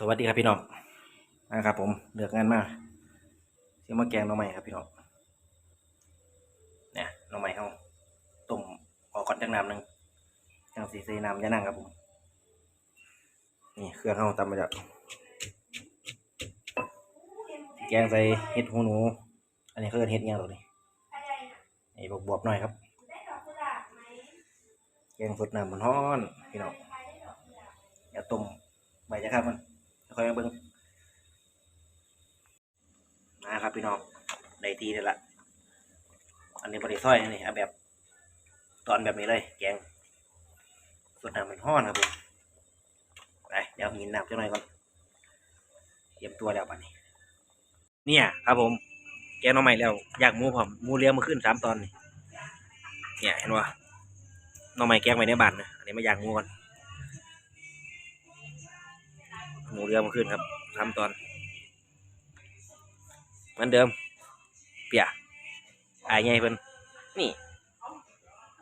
สวัสดีครับพี่น้องนะครับผมเลือกงานมาเสียมาแกงน้องใหม่ครับพี่น้องเนี่ยน้องใหม่เขาต้มออกก่อนจังน้ำหนึ่งจังสีใส่น้ำยานั่งครับผมนี่เครื่องเขาตำมาจากแกงใส่เห็ดหูหนู อันนี้เขาเรียกเห็ดเงี้ยหรอนี่ไอ้บวบบวบๆหน่อยครับแกงสดน้ำมันฮ้อนพี่น้องอย่าต้มใบจะครับมัน คอยมาเบิ่งนะครับพี่น้องได้ทีนี่ละอันนี้บริซ้อยนนี้เอาแบบ ตอนแบบนี้เลยแกงสดน้ำมันฮ้อนครับผมไปเดี๋ยวหินน้ำจะหน่อยก่อนเตรียมตัวแล้วบัดนี้ เนี่ย ครับผม แกงน้องใหม่แล้ว อยากหมูผมหมูเลี้ยงมาขึ้นสามตอนนี่เนี่ยเห็นว่าน้องใหม่แกงไว้ในบ้านนะอันนี้มาอยางหมูก่อน มูเรือมาขึ้นครับทำตอนเหมือนเดิม เปียอายไงเพิ่นนี่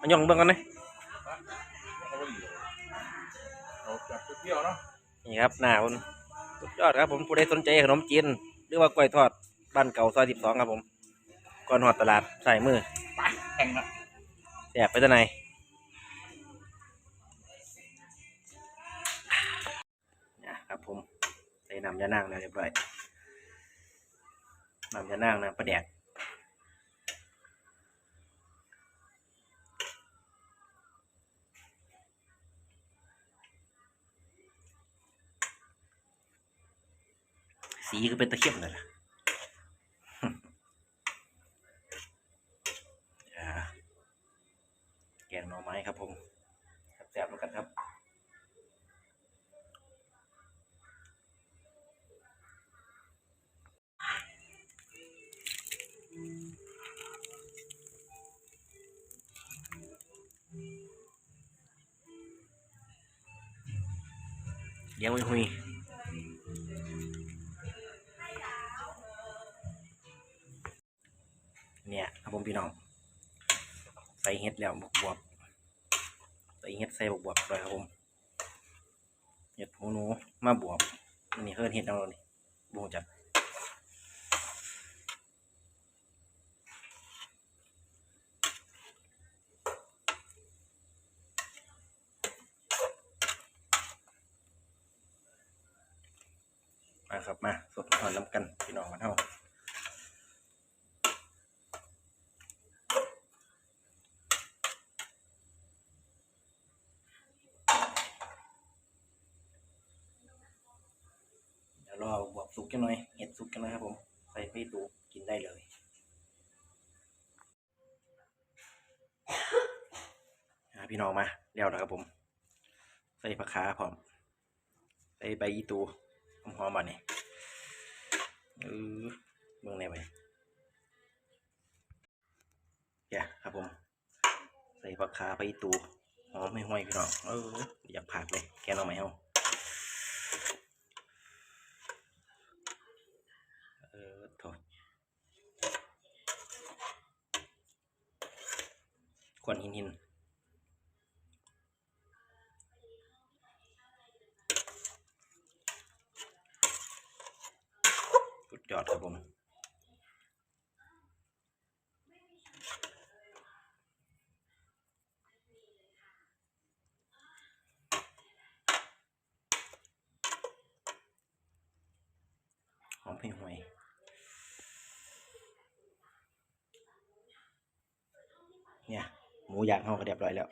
มันย่องเบิ่งกันนะเอาจับเที่ยวเนาะนี่ครับหน้าคนสุดยอดครับผมผู้ใดสนใจขนมจีนหรือว่ากล้วยทอดบ้านเก่าซอยสิบสองครับผมก่อนหอดตลาดใส่มือไปแข่งละแสบไปทางไหน น้ำยานางแล้วเรียบร้อยน้ำยานางนะประแดกสีก็เป็นตะเข็บเลยล่ะอ่าแกงหน่อไม้ครับผมแซ่บๆแล้วกันครับ เลี้ยงไว้หุยเนี่ยครับผมพี่น้องใส่เห็ดแล้วบวบบวบใส่เห็ดใส่บวบบวบเลยครับผมเห็ดหูหนูมาบวบนี่เฮิร์นเห็ดเอาเลยบวจัด มาครับมาสดหอนน้ำกันพี่น้องมาเท่าเดี๋ยวรอบวบสุกกันหน่อยเห็ดสุกกันหน่อยครับผมใส่ไปตูกินได้เลยพี่น้องมาเดี๋ยวนะครับผม ใส่ผักขาพร้อม ใส่ใบยี่ตู หอมๆมานี่เออเมืองไหนไปแกครับผม ใส่ผักขาใบยีตูหอมไม่ห้อยพี่น้องเอออยากผักเลยแกน้องไหมเอาเออโถควันหินหินสุด ยอดครับผมหอมให้ห่วยเนี่ย หมูย่างเขาก็เรียบร้อยแล้ว